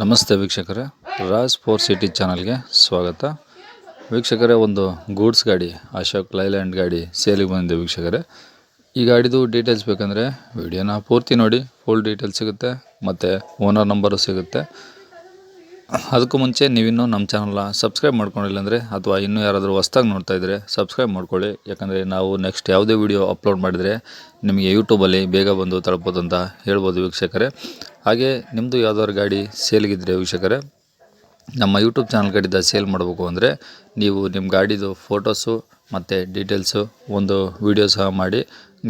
ನಮಸ್ತೆ ವೀಕ್ಷಕರೇ. Raj four city ಚಾನಲ್ಗೆ ಸ್ವಾಗತ. ವೀಕ್ಷಕರೇ, ಒಂದು ಗೂಡ್ಸ್ ಗಾಡಿ, ಅಶೋಕ್ ಲೈಲ್ಯಾಂಡ್ ಗಾಡಿ ಸೇಲಿಗೆ ಬಂದಿದೆ ವೀಕ್ಷಕರೇ. ಈ ಗಾಡಿದು ಡೀಟೇಲ್ಸ್ ಬೇಕಂದರೆ ವಿಡಿಯೋನ ಪೂರ್ತಿ ನೋಡಿ ಫುಲ್ ಡೀಟೇಲ್ಸ್ ಸಿಗುತ್ತೆ, ಮತ್ತು ಓನರ್ ನಂಬರು ಸಿಗುತ್ತೆ. ಅದಕ್ಕೂ ಮುಂಚೆ ನೀವಿನ್ನೂ ನಮ್ಮ ಚಾನಲ್ನ ಸಬ್ಸ್ಕ್ರೈಬ್ ಮಾಡ್ಕೊಂಡಿಲ್ಲ ಅಂದರೆ ಅಥವಾ ಇನ್ನೂ ಯಾರಾದರೂ ಹೊಸ್ದಾಗಿ ನೋಡ್ತಾ ಇದ್ದರೆ ಸಬ್ಸ್ಕ್ರೈಬ್ ಮಾಡ್ಕೊಳ್ಳಿ. ಯಾಕಂದರೆ ನಾವು ನೆಕ್ಸ್ಟ್ ಯಾವುದೇ ವಿಡಿಯೋ ಅಪ್ಲೋಡ್ ಮಾಡಿದರೆ ನಿಮಗೆ ಯೂಟ್ಯೂಬಲ್ಲಿ ಬೇಗ ಬಂದು ತಲುಪೋದು ಅಂತ ಹೇಳ್ಬೋದು ವೀಕ್ಷಕರೇ. ಹಾಗೆ ನಿಮ್ಮದು ಯಾವುದಾದ್ರು ಗಾಡಿ ಸೇಲ್ಗಿದ್ರೆ ವೀಕ್ಷಕರೇ, ನಮ್ಮ ಯೂಟ್ಯೂಬ್ ಚಾನಲ್ ಕಡೆಯಿಂದ ಸೇಲ್ ಮಾಡಬೇಕು ಅಂದರೆ ನೀವು ನಿಮ್ಮ ಗಾಡಿದು ಫೋಟೋಸು ಮತ್ತು ಡೀಟೇಲ್ಸು ಒಂದು ವಿಡಿಯೋ ಸಹ ಮಾಡಿ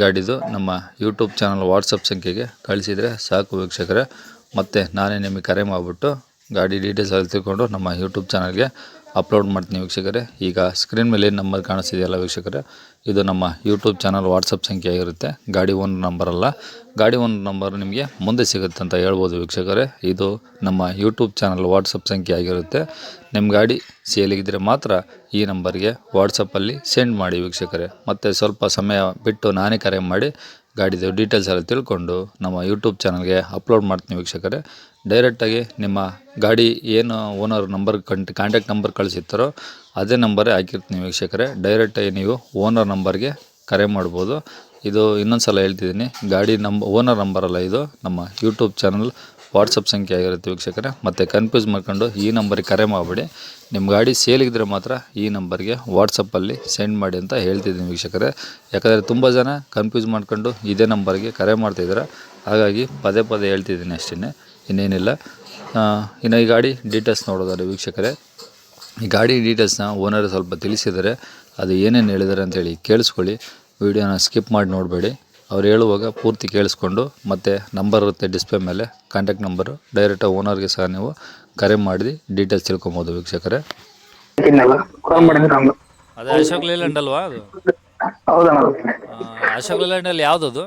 ಗಾಡಿದು ನಮ್ಮ ಯೂಟ್ಯೂಬ್ ಚಾನಲ್ ವಾಟ್ಸಪ್ ಸಂಖ್ಯೆಗೆ ಕಳಿಸಿದರೆ ಸಾಕು ವೀಕ್ಷಕರೇ. ಮತ್ತು ನಾನೇ ನಿಮಗೆ ಕರೆ ಮಾಡಿಬಿಟ್ಟು ಗಾಡಿ ಡೀಟೇಲ್ಸ್ ಎಲ್ಲ ತಿಳ್ಕೊಂಡು ನಮ್ಮ ಯೂಟ್ಯೂಬ್ ಚಾನಲ್ಗೆ ಅಪ್ಲೋಡ್ ಮಾಡ್ತೀನಿ ವೀಕ್ಷಕರೇ. ಈಗ ಸ್ಕ್ರೀನ್ ಮೇಲೆ ಏನು ನಂಬರ್ ಕಾಣಿಸ್ತಿದೆಯಲ್ಲ ವೀಕ್ಷಕರೇ, ಇದು ನಮ್ಮ ಯೂಟ್ಯೂಬ್ ಚಾನಲ್ ವಾಟ್ಸಪ್ ಸಂಖ್ಯೆ ಆಗಿರುತ್ತೆ. ಗಾಡಿ ಓನ್ ನಂಬರ್ ಅಲ್ಲ. ಗಾಡಿ ಓನರ್ ನಂಬರ್ ನಿಮಗೆ ಮುಂದೆ ಸಿಗುತ್ತೆ ಅಂತ ಹೇಳ್ಬೋದು ವೀಕ್ಷಕರೇ. ಇದು ನಮ್ಮ ಯೂಟ್ಯೂಬ್ ಚಾನಲ್ ವಾಟ್ಸಪ್ ಸಂಖ್ಯೆ ಆಗಿರುತ್ತೆ. ನಿಮ್ಮ ಗಾಡಿ ಸೇಲಿಗಿದ್ರೆ ಮಾತ್ರ ಈ ನಂಬರ್ಗೆ ವಾಟ್ಸಪ್ಪಲ್ಲಿ ಸೆಂಡ್ ಮಾಡಿ ವೀಕ್ಷಕರೇ. ಮತ್ತು ಸ್ವಲ್ಪ ಸಮಯ ಬಿಟ್ಟು ನಾನೇ ಕರೆ ಮಾಡಿ ಗಾಡಿದು ಡೀಟೇಲ್ಸ್ ಎಲ್ಲ ತಿಳ್ಕೊಂಡು ನಮ್ಮ ಯೂಟ್ಯೂಬ್ ಚಾನಲ್ಗೆ ಅಪ್ಲೋಡ್ ಮಾಡ್ತೀನಿ ವೀಕ್ಷಕರೇ. ಡೈರೆಕ್ಟಾಗಿ ನಿಮ್ಮ ಗಾಡಿ ಏನು ಓನರ್ ನಂಬರ್ ಕಂಟ್ ಕಾಂಟ್ಯಾಕ್ಟ್ ನಂಬರ್ ಕಳಿಸಿರ್ತಾರೋ ಅದೇ ನಂಬರೇ ಹಾಕಿರ್ತೀನಿ ವೀಕ್ಷಕರೇ. ಡೈರೆಕ್ಟಾಗಿ ನೀವು ಓನರ್ ನಂಬರ್ಗೆ ಕರೆ ಮಾಡ್ಬೋದು. ಇದು ಇನ್ನೊಂದು ಸಲ ಹೇಳ್ತಿದ್ದೀನಿ. ಗಾಡಿ ನಂಬ ಓನರ್ ನಂಬರಲ್ಲ ಇದು ನಮ್ಮ ಯೂಟ್ಯೂಬ್ ಚಾನಲ್ ವಾಟ್ಸಪ್ ಸಂಖ್ಯೆ ಆಗಿರುತ್ತೆ ವೀಕ್ಷಕರೇ. ಮತ್ತು ಕನ್ಫ್ಯೂಸ್ ಮಾಡ್ಕೊಂಡು ಈ ನಂಬರಿಗೆ ಕರೆ ಮಾಡಬೇಡಿ. ನಿಮ್ಮ ಗಾಡಿ ಸೇಲಿಗಿದ್ರೆ ಮಾತ್ರ ಈ ನಂಬರ್ಗೆ ವಾಟ್ಸಪ್ಪಲ್ಲಿ ಸೆಂಡ್ ಮಾಡಿ ಅಂತ ಹೇಳ್ತಿದ್ದೀನಿ ವೀಕ್ಷಕರೇ. ಯಾಕಂದರೆ ತುಂಬ ಜನ ಕನ್ಫ್ಯೂಸ್ ಮಾಡ್ಕೊಂಡು ಇದೇ ನಂಬರ್ಗೆ ಕರೆ ಮಾಡ್ತಿದ್ದಾರೆ ಹಾಗಾಗಿ ಪದೇ ಪದೇ ಹೇಳ್ತಿದ್ದೀನಿ ಅಷ್ಟೇ ಇನ್ನೇನಿಲ್ಲ. ಇನ್ನು ಈ ಗಾಡಿ ಡೀಟೇಲ್ಸ್ ನೋಡೋದಾದ್ರೆ ವೀಕ್ಷಕರೇ. ಈ ಗಾಡಿ ಡೀಟೇಲ್ಸ್ನ ಓನರ್ ಸ್ವಲ್ಪ ತಿಳಿಸಿದರೆ ಅದು ಏನೇನು ಹೇಳಿದ್ದಾರೆ ಅಂತೇಳಿ ಕೇಳಿಸ್ಕೊಳ್ಳಿ. ವಿಡಿಯೋನ ಸ್ಕಿಪ್ ಮಾಡಿ ನೋಡಬೇಡಿ. ಅವ್ರು ಹೇಳುವಾಗ ಪೂರ್ತಿ ಕೇಳಿಸ್ಕೊಂಡು ಮತ್ತು ನಂಬರ್ ಇರುತ್ತೆ ಡಿಸ್ಪ್ಲೇ ಮೇಲೆ ಕಾಂಟ್ಯಾಕ್ಟ್ ನಂಬರು ಡೈರೆಕ್ಟಾಗಿ ಓನರ್ಗೆ ಸಹ ನೀವು ಕರೆ ಮಾಡಿ ಡೀಟೇಲ್ಸ್ ತಿಳ್ಕೊಬೋದು ವೀಕ್ಷಕರೇ. ಕಾಲ್ ಮಾಡಿದ್ರೆ. ಅದೇ ಅಶೋಕ್ ಲೇಲ್ಯಾಂಡ್ ಅಲ್ವಾ ಅದು? ಹೌದಣ್ಣ ಅಶೋಕ್ ಅಲ್ಲಿ ಯಾವುದದು?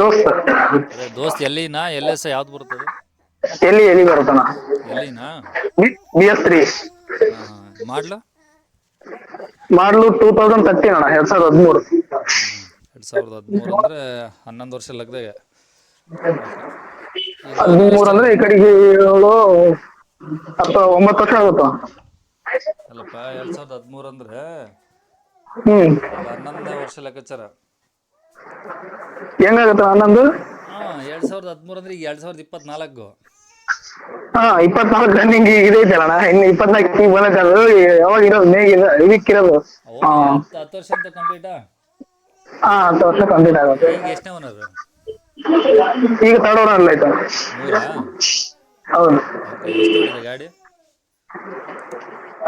ದೋಸ್ತ. ಅದೇ ದೋಸ್ತ್ ಎಲ್ಲಿನಾ? ಎಲ್ ಎಸ್ ಯಾವ್ದು ಬರ್ತದೆ? ಎಲ್ಲಿ ಎಲ್ಲಿ ಬರುತ್ತಣ್ಣ? ಎಲ್ಲಿನಾ? B S three. ಮಾಡ್ಲು? ಮಾಡಲು ಟೂ ತೌಸಂಡ್ ತರ್ಟೀನ್ ಅಣ್ಣ ಎರಡ್ ಸಾವಿರದ ಹದಿಮೂರು. ಎರಡು ಸಾವಿರದ ಹದಿಮೂರು ಅಂದ್ರೆ ಹನ್ನೊಂದು ವರ್ಷ ಲಗ್ದಾಗ. ಹದಿಮೂರು ಅಂದ್ರೆ ಈ ಕಡೆಗೆ ಏಳು ಅಥವಾ ಒಂಬತ್ತು ವರ್ಷ ಆಗುತ್ತಾ? ಅಲ್ಲಪ್ಪ ಎರಡು ಸಾವಿರದ ಹದಿಮೂರು ಅಂದ್ರೆ ಹ್ಮ್ ಹನ್ನೊಂದನೇ ವರ್ಷ ಲೆಕ್ಕಾಚಾರ. ಹೆಂಗಾಗತ್ತ ಹನ್ನೊಂದು? ಹಾ ಎರಡ್ ಸಾವಿರದ ಹದಿಮೂರು ಅಂದ್ರೆ ಈಗ ಎರಡ್ ಸಾವಿರದ ಇಪ್ಪತ್ನಾಲ್ಕು. ಹಾ ಇಪ್ಪತ್ನಾಲ್ಕು ರನ್ನಿಂಗ್ ಇದೆ ಅಣ್ಣ. ಇನ್ನು ಇಪ್ಪತ್ನಾಲ್ಕು ಬಂದೈತೆ ಅದು ಯಾವಾಗ ಇರೋದು ಮೇ ಇದಕ್ಕಿರೋದು? ಹತ್ತು ವರ್ಷ ಅಂತ ಕಂಪ್ಲೀಟಾ ಹಾ ಹತ್ತು ವರ್ಷ ಕಂಪ್ಲೀಟ್ ಆಗುತ್ತೆ. ಈಗ ಎಷ್ಟನೇ ಓನರ್ ಈಗ ತರ್ಡ್ ಓನರ್ ಆಯ್ತು ಮೂರಾ? ಹೌದು. ಓಕೆ ಎಷ್ಟು ಹೊಡಿದೆ ಗಾಡಿ?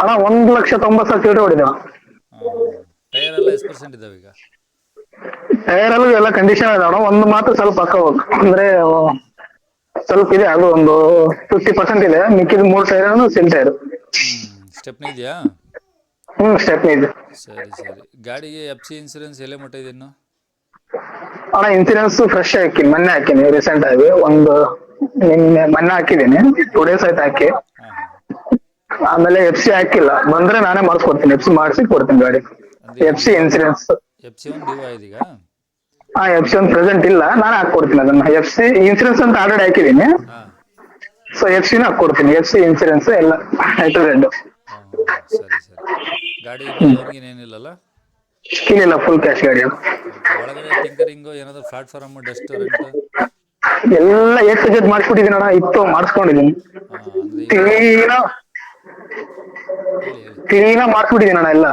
ಅಣ್ಣ ಒಂದ್ ಲಕ್ಷ ತೊಂಬತ್ತು ಸಾವಿರ ಚಿಲ್ಲರೆ ಹೊಡಿದೇವ ಟೈರ್ ಎಲ್ಲ ಎಷ್ಟು ಪರ್ಸೆಂಟ್ ಇದಾವೆ ಈಗ? ಟೈರ್ ಅಲ್ಲೂ ಎಲ್ಲ ಕಂಡೀಷನ್ ಅದಾವ ಒಂದು ಮಾತ್ರ ಸ್ವಲ್ಪ ಹಾಕೋಬೇಕು. ಅಂದ್ರೆ ಅಹ್, ಸ್ವಲ್ಪ ಇದೆ ಅದು ಒಂದು ಫಿಫ್ಟಿ ಪರ್ಸೆಂಟ್ ಇದೆ. ಮಿಕ್ಕಿದ ಮೂರು ಟೈರ್ ಸಿಲ್ ಟೈರ್ ಸ್ಟೆಪ್ನಿ ಇದೆಯಾ? ಹ್ಮ್ ಸ್ಟೆಪ್ನಿ ಇದೆ ಸರಿ ಸರಿ ಗಾಡಿಗೆ ಎಫ್ ಸಿ ಇನ್ಸೂರೆನ್ಸ್ ಎಲ್ಲೇ ಮಟ್ಟ ಇದೆ ಇನ್ನು ಅಣ್ಣ ಇನ್ಸೂರೆನ್ಸ್ ಫ್ರೆಶ್ ಹಾಕಿನಿ ಮೊನ್ನೆ ಹಾಕಿನಿ ರೀಸೆಂಟ್ ಆಗಿ ಒಂದು ನಿನ್ನೆ ಮೊನ್ನೆ ಹಾಕಿದ್ದೀನಿ ಟೂ ಡೇಸ್ ಆಯ್ತು ಹಾಕಿ ಆಮೇಲೆ ಎಫ್ ಸಿ ಹಾಕಿಲ್ಲ ಬಂದ್ರೆ ನಾನೇ ಮಾಡಿಸ್ಕೊಡ್ತೀನಿ ಎಫ್ ಸಿ ಮಾಡಿಸಿ ಕೊಡ್ತೀನಿ ಗಾಡಿ F C insurance F C ಒಂದು ಡ್ಯೂ ಆಯ್ತು ಈಗ ಹಾ ಎಫ್ ಸಿ ಒಂದು ಪ್ರೆಸೆಂಟ್ ಇಲ್ಲ ನಾನೇ ಹಾಕೊಡ್ತೀನಿ ಅದನ್ನ ಎಫ್ ಸಿ ಇನ್ಸೂರೆನ್ಸ್ ಅಂತ ಆಲ್ರೆಡಿ ಹಾಕಿದ್ದೀನಿ ಸೊ ಎಫ್ ಸಿನ ಹಾಕೊಡ್ತೀನಿ ಎಫ್ ಸಿ ಇನ್ಸೂರೆನ್ಸ್ ಎಲ್ಲ ಟು ರೆಡ್ ಹಾಂ ಸರಿ ಸರಿ ಗಾಡಿ ಲೋನ್ಗಿನ್ ಏನಿಲ್ಲಲ್ಲ? ಇಲ್ಲ ಫುಲ್ ಕ್ಯಾಶ್ ಗಾಡಿ ಒಳಗಡೆ ಟಿಂಕರಿಂಗ್ ಏನಾದರೂ ಪ್ಲಾಟ್ಫಾರ್ಮ್ ಡಸ್ಟ್ ರೆಂಟ್ ಎಲ್ಲ ಎಷ್ಟು ಜೆಡ್ ಮಾಡಿಸ್ಬಿಟ್ಟಿದ್ದೀನಿ ಅಣ್ಣ ಇತ್ತು ಮಾಡಿಸ್ಕೊಂಡಿದ್ದೀನಿ ಕ್ಲೀನ ಕ್ಲೀನ ಮಾಡಿಸ್ಬಿಟ್ಟಿದ್ದೀನಿ ಅಣ್ಣ ಎಲ್ಲ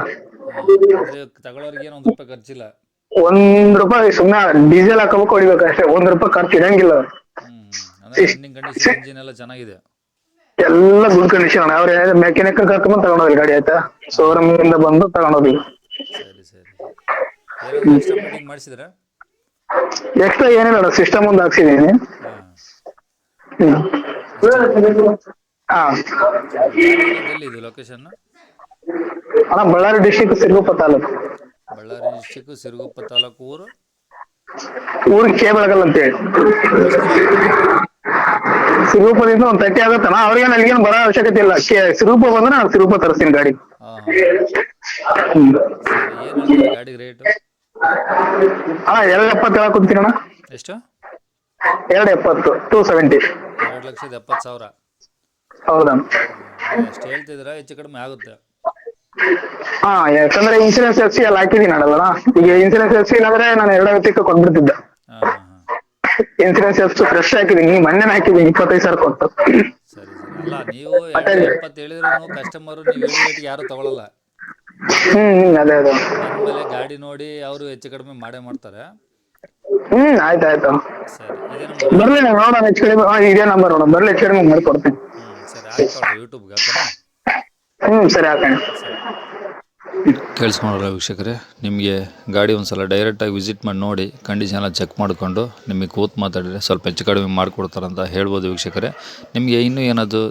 ತಗೊಳ್ಳೋರಿಗೆ ಏನು ಒಂದು ರೂಪಾಯಿ ಖರ್ಚಿಲ್ಲ? ಒಂದ್ ರೂಪಾಯಿ ಸುಮ್ಮನೆ ಡೀಸೆಲ್ ಹಾಕೋಬೇಕು ಹೊಡಿಬೇಕು ಅಷ್ಟೇ. ಒಂದ್ ರೂಪಾಯಿ ಖರ್ಚು ಇಡಂಗಿಲ್ಲ ಇಂಜಿನ್ ಎಲ್ಲ ಚೆನ್ನಾಗಿದೆ. ಎಲ್ಲ ಗುಡ್ ಕಂಡೀಷನ್ ಅಣ್ಣ. ಅವ್ರ ಮೆಕ್ಯಾನಿಕ್ ಕರ್ಕೊಂಡ್ ತಗೊಂಡೋಗಿ ಗಾಡಿ ಆಯ್ತಾ? ಶೋರೂಮ್ ಇಂದ ಬಂದು ತಗೊಂಡೋಗಿ ಸರಿ ಸರಿ. ಏನಾದರೂ ಎಕ್ಸ್ಟ್ರಾ ಫಿಟ್ಟಿಂಗ್ ಮಾಡಿಸಿದ್ರಾ? ಎಕ್ಸ್ಟ್ರಾ ಏನಿಲ್ಲ ಅಣ್ಣ ಸಿಸ್ಟಮ್ ಒಂದು ಹಾಕ್ಸಿದೀನಿ. ಹಾಂ ಹ್ಮ್. ಹಾ. ಎಲ್ಲಿ ಲೊಕೇಶನ್ ಅಣ್ಣ ಬಳ್ಳಾರಿ ಡಿಸ್ಟಿಕ್ ಸಿರುಗುಪ್ಪ ತಾಲೂಕು. ಬಳ್ಳಾರಿ ಡಿಸ್ಟಿಕ್ ಸಿರುಗುಪ್ಪ ತಾಲೂಕು ಊರು? ಊರಿಗೆ ಅಂತ ಬೆಳಗಲ್ ಸಿರುಗುಪ್ಪದಿಂದ ಒಂದ್ ತಟ್ಟಿ ಆಗತ್ತಣ್ಣ ಅವ್ರಿಗೆ ಅಲ್ಲಿಗೇನು ಬರೋ ಅವಶ್ಯಕತೆ ಇಲ್ಲ. ಸಿರೂಪ ಬಂದ್ರೆ ನಾನು ಸಿರೂಪ ತರಿಸ್ತೀನಿ ಗಾಡಿ. ಹಾಂ. ಗಾಡಿಗೆ ರೇಟು ಅಣ್ಣ ಎರಡು ಎಪ್ಪತ್ತು ಹೇಳಕ್ ಅಣ್ಣ ಎಷ್ಟು? ಎರಡು ಎಪ್ಪತ್ತು ಟೂ ಸೆವೆಂಟಿ ಎರಡು ಲಕ್ಷದ ಎಪ್ಪತ್ತು ಸಾವಿರ. ಹೌದಾ ಎಷ್ಟು ಹೇಳ್ತಿದ್ರ ಹೆಚ್ಚು ಕಡಿಮೆ ಆಗುತ್ತೆ. ಹಾ ಯಾಕಂದ್ರೆ ಇನ್ಸೂರೆನ್ಸ್ ಎಫ್ ಸಿ ಎಲ್ಲ ಹಾಕಿದೀನಿ ಅಣ್ಣ ಈಗ ಇನ್ಸೂರೆನ್ಸ್ ಎಫ್ ಸಿ ಇಲ್ಲಾಂದ್ರೆ ನಾನು ಎರಡು ಐವತ್ತಕ್ಕೆ ಇನ್ಸೂರೆನ್ಸ್ ಎಷ್ಟು ಫ್ರೆಶ್ ಹಾಕಿದೀನಿ. ಮೊನ್ನೆ ಹಾಕಿದೀನಿ ಇಪ್ಪತ್ತೈದು ಸಾವಿರ ಕೊಟ್ಟು ಸರಿ ಸರಿ. ಅಲ್ಲ ನೀವು ಎರಡು ಎಪ್ಪತ್ತು ಹೇಳಿದ್ರು ಕಸ್ಟಮರ್ ನೀವು ಹೇಳಿ ರೇಟಿಗೆ ಯಾರು ತಗೊಳ್ಳಲ್ಲ ಹ್ಮ್ ಹ್ಮ್ ಅದೇ ಅದೇ. ಆಮೇಲೆ ಗಾಡಿ ನೋಡಿ ಅವರು ಹೆಚ್ಚು ಕಡಿಮೆ ಮಾಡೇ ಮಾಡ್ತಾರೆ. ಹ್ಮ್ ಆಯ್ತು ಆಯ್ತು. ಸರಿ ಇದೇ ನಂಬರ್ ಬರ್ಲಿ ನಾನು ನೋಡೋಣ ಹೆಚ್ಚು ಕಡಿಮೆ. ಹಾ, ಇದೇ ನಂಬರ್ ನೋಡೋಣ. ಬರ್ಲಿ ಹೆಚ್ಚು ಕಡಿಮೆ ಮಾಡ್ಕೊಡ್ತೀನಿ. ಹ್ಞೂ ಸರಿ ಆಯ್ತು ಯೂಟ್ಯೂಬ್ಗೆ ಹ್ಮ್ ಸರಿ ಹಾಕೋಣ. ಕೇಳಿಸ್ಕೊಂಡ್ರಲ್ಲ ವೀಕ್ಷಕರೇ, ನಿಮಗೆ ಗಾಡಿ ಒಂದು ಸಲ ಡೈರೆಕ್ಟಾಗಿ ವಿಸಿಟ್ ಮಾಡಿ ನೋಡಿ ಕಂಡೀಷನ್ ಎಲ್ಲ ಚೆಕ್ ಮಾಡಿಕೊಂಡು ನಿಮಗೆ ಕೂತ್ ಮಾತಾಡಿದರೆ ಸ್ವಲ್ಪ ಹೆಚ್ಚು ಕಡಿಮೆ ಮಾಡಿಕೊಡ್ತಾರಂತ ಹೇಳ್ಬೋದು ವೀಕ್ಷಕರೇ. ನಿಮಗೆ ಇನ್ನೂ ಏನಾದರೂ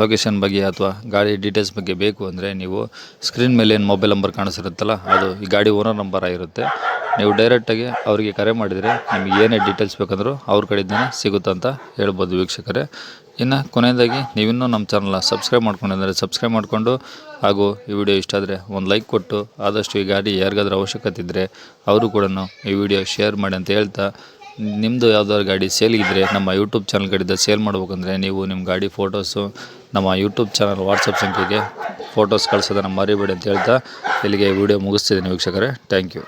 ಲೊಕೇಶನ್ ಬಗ್ಗೆ ಅಥವಾ ಗಾಡಿ ಡೀಟೇಲ್ಸ್ ಬಗ್ಗೆ ಬೇಕು ಅಂದರೆ ನೀವು ಸ್ಕ್ರೀನ್ ಮೇಲೆ ಏನು ಮೊಬೈಲ್ ನಂಬರ್ ಕಾಣಿಸಿರುತ್ತಲ್ಲ, ಅದು ಈ ಗಾಡಿ ಓನರ್ ನಂಬರ್ ಆಗಿರುತ್ತೆ. ನೀವು ಡೈರೆಕ್ಟಾಗಿ ಅವರಿಗೆ ಕರೆ ಮಾಡಿದರೆ ನಿಮಗೆ ಏನೇ ಡೀಟೇಲ್ಸ್ ಬೇಕಂದ್ರೂ ಅವ್ರ ಕಡೆಯಿಂದನೇ ಸಿಗುತ್ತಂತ ಹೇಳ್ಬೋದು ವೀಕ್ಷಕರೇ. ಇನ್ನು ಕೊನೆಯದಾಗಿ ನೀವಿನ್ನೂ ನಮ್ಮ ಚಾನಲ್ನ ಸಬ್ಸ್ಕ್ರೈಬ್ ಮಾಡ್ಕೊಂಡಿದ್ದಾರೆ ಸಬ್ಸ್ಕ್ರೈಬ್ ಮಾಡಿಕೊಂಡು ಹಾಗೂ ಈ ವಿಡಿಯೋ ಇಷ್ಟ ಆದರೆ ಒಂದು ಲೈಕ್ ಕೊಟ್ಟು, ಆದಷ್ಟು ಈ ಗಾಡಿ ಯಾರಿಗಾದ್ರೂ ಅವಶ್ಯಕತೆ ಇದ್ದರೆ ಅವರು ಕೂಡ ಈ ವಿಡಿಯೋ ಶೇರ್ ಮಾಡಿ ಅಂತ ಹೇಳ್ತಾ ನಿಮ್ಮದು ಯಾವ್ದಾದ್ರು ಗಾಡಿ ಸೇಲ್ಗಿದ್ರೆ ನಮ್ಮ ಯೂಟ್ಯೂಬ್ ಚಾನಲ್ ಕಡೆಯಿಂದ ಸೇಲ್ ಮಾಡ್ಬೇಕಂದ್ರೆ ನೀವು ನಿಮ್ಮ ಗಾಡಿ ಫೋಟೋಸು, ನಮ್ಮ ಯೂಟ್ಯೂಬ್ ಚಾನಲ್ ವಾಟ್ಸಪ್ ಸಂಖ್ಯೆಗೆ ಫೋಟೋಸ್ ಕಳಿಸೋದನ್ನು ಮರಿಬೇಡಿ ಅಂತ ಹೇಳ್ತಾ, ಇಲ್ಲಿಗೆ ವಿಡಿಯೋ ಮುಗಿಸ್ತಿದ್ದೀನಿ ವೀಕ್ಷಕರೇ. Thank you.